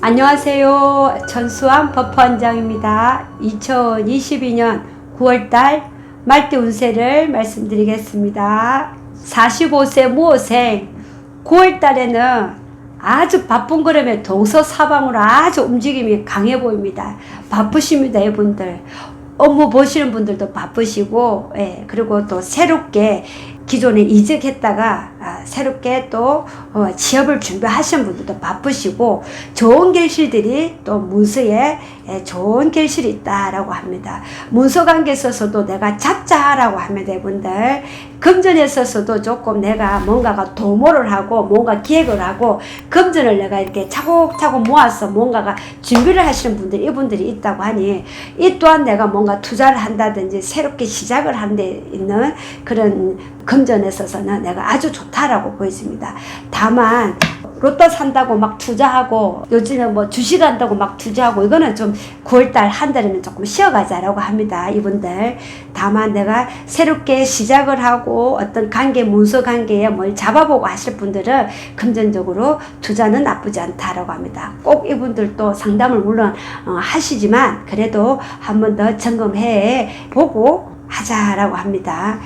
안녕하세요. 전수환 법원장입니다. 2022년 9월달 말띠 운세를 말씀드리겠습니다. 45세 모생 9월달에는 아주 바쁜 걸음에 동서사방으로 아주 움직임이 강해 보입니다. 바쁘십니다, 이분들. 업무 보시는 분들도 바쁘시고, 예, 그리고 또 새롭게 기존에 이직했다가 아, 새롭게 또 어, 취업을 준비하시는 분들도 바쁘시고 좋은 결실들이 또 문서에 예, 좋은 결실이 있다라고 합니다. 문서 관계에 있어서도 내가 잡자라고 합니다, 이분들. 금전에 있어서도 조금 내가 뭔가가 도모를 하고 뭔가 기획을 하고 금전을 내가 이렇게 차곡차곡 모아서 뭔가가 준비를 하시는 분들 이분들이 있다고 하니 이 또한 내가 뭔가 투자를 한다든지 새롭게 시작을 한 데 있는 그런 금전에 있어서는 내가 아주 좋다라고 보여집니다. 다만 로또 산다고 막 투자하고 요즘에 뭐 주식 한다고 막 투자하고 이거는 좀 9월달 한 달에는 조금 쉬어가자라고 합니다. 이분들. 다만 내가 새롭게 시작을 하고 어떤 관계, 문서 관계에 뭘 잡아보고 하실 분들은 금전적으로 투자는 나쁘지 않다라고 합니다. 꼭 이분들도 상담을 물론 어, 하시지만 그래도 한 번 더 점검해 보고 하자라고 합니다.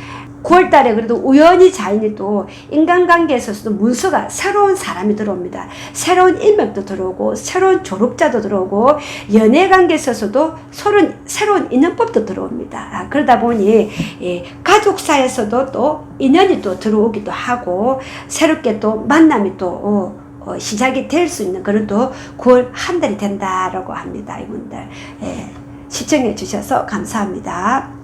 9월 달에 그래도 우연히 자연히 또 인간관계에 있어서도 문서가 새로운 사람이 들어옵니다. 새로운 인맥도 들어오고, 새로운 졸업자도 들어오고, 연애관계에 있어서도 새로운, 새로운 인연법도 들어옵니다. 아, 그러다 보니, 예, 가족사에서도 또 인연이 또 들어오기도 하고, 새롭게 또 만남이 또, 어, 어, 시작이 될 수 있는 그런 또 9월 한 달이 된다라고 합니다. 이분들. 예, 시청해 주셔서 감사합니다.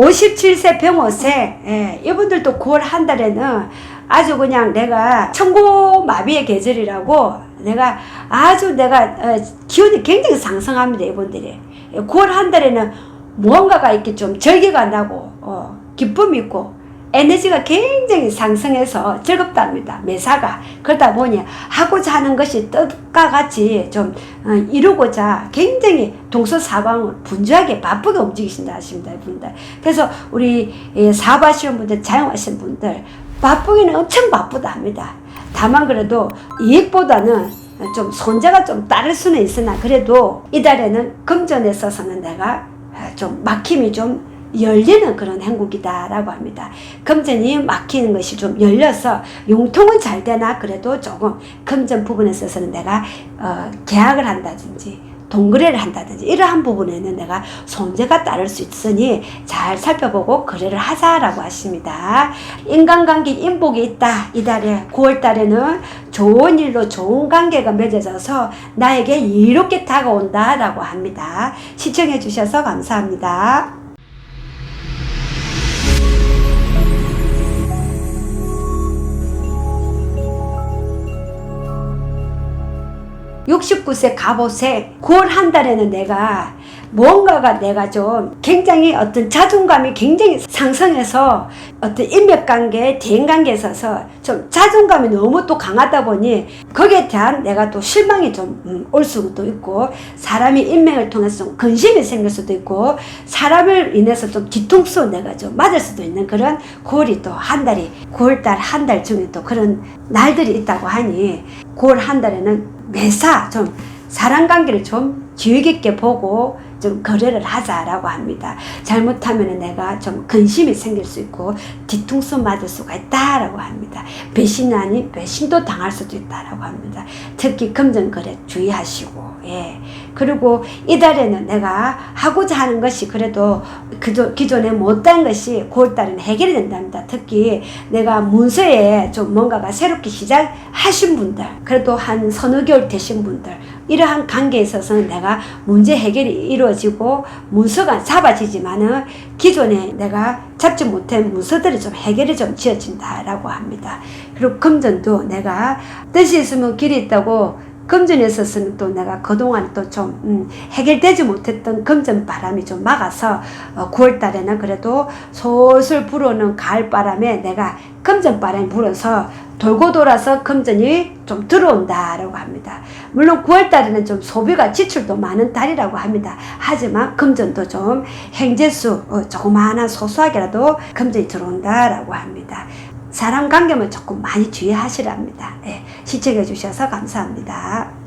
57세 병호세 예, 이분들도 9월 한 달에는 아주 그냥 내가 천고마비의 계절이라고 내가 아주 내가 어, 기운이 굉장히 상승합니다 이분들이. 9월 한 달에는 무언가가 이렇게 좀 절개가 나고 어, 기쁨이 있고 에너지가 굉장히 상승해서 즐겁답니다. 매사가. 그러다 보니 하고자 하는 것이 뜻과 같이 좀 어, 이루고자 굉장히 동서사방을 분주하게 바쁘게 움직이신다 하십니다. 이분들. 그래서 우리 예, 사업하시는 분들, 자영하시는 분들 바쁘기는 엄청 바쁘다 합니다. 다만 그래도 이익보다는 좀 손재가 좀 따를 수는 있으나 그래도 이달에는 금전에 있어서는 내가 좀 막힘이 좀 열리는 그런 행국이다라고 합니다. 금전이 막히는 것이 좀 열려서 용통은 잘 되나 그래도 조금 금전 부분에 있어서는 내가 어, 계약을 한다든지 동거래를 한다든지 이러한 부분에는 내가 손재가 따를 수 있으니 잘 살펴보고 거래를 하자라고 하십니다. 인간관계 인복이 있다. 이달에 9월 달에는 좋은 일로 좋은 관계가 맺어져서 나에게 이롭게 다가온다라고 합니다. 시청해 주셔서 감사합니다. 69세 갑옷에 9월 한 달에는 내가 뭔가가 내가 좀 굉장히 어떤 자존감이 굉장히 상승해서 어떤 인맥관계, 대인관계에 있어서 좀 자존감이 너무 또 강하다 보니 거기에 대한 내가 또 실망이 좀올 음, 수도 있고 사람이 인맥을 통해서 좀 근심이 생길 수도 있고 사람을 인해서 좀 뒤통수 내가 좀 맞을 수도 있는 그런 9월이 또 한 달이 9월달 한 달 중에 또 그런 날들이 있다고 하니 9월 한 달에는 매사 좀 사람 관계를 좀 주의 깊게 보고 좀 거래를 하자라고 합니다. 잘못하면 내가 좀 근심이 생길 수 있고 뒤통수 맞을 수가 있다라고 합니다. 배신 아닌 배신도 당할 수도 있다라고 합니다. 특히 금전 거래 주의하시고 예. 그리고 이달에는 내가 하고자 하는 것이 그래도 그저 기존에 못한 것이 9월달에는 해결이 된답니다. 특히 내가 문서에 좀 뭔가가 새롭게 시작하신 분들, 그래도 한 서너 개월 되신 분들, 이러한 관계에 있어서는 내가 문제 해결이 이루어지고 문서가 잡아지지만은 기존에 내가 잡지 못한 문서들이 좀 해결이 좀 지어진다라고 합니다. 그리고 금전도 내가 뜻이 있으면 길이 있다고 금전에 있어서는 또 내가 그동안 또좀 음, 해결되지 못했던 금전 바람이 좀 막아서 어, 9월 달에는 그래도 솔솔 불어오는 가을 바람에 내가 금전 바람이 불어서 돌고 돌아서 금전이 좀 들어온다라고 합니다. 물론 9월 달에는 좀 소비가 지출도 많은 달이라고 합니다. 하지만 금전도 좀 행재수 어, 조그마한 소소하게라도 금전이 들어온다라고 합니다. 사람 관계만 조금 많이 주의하시랍니다. 예, 시청해 주셔서 감사합니다.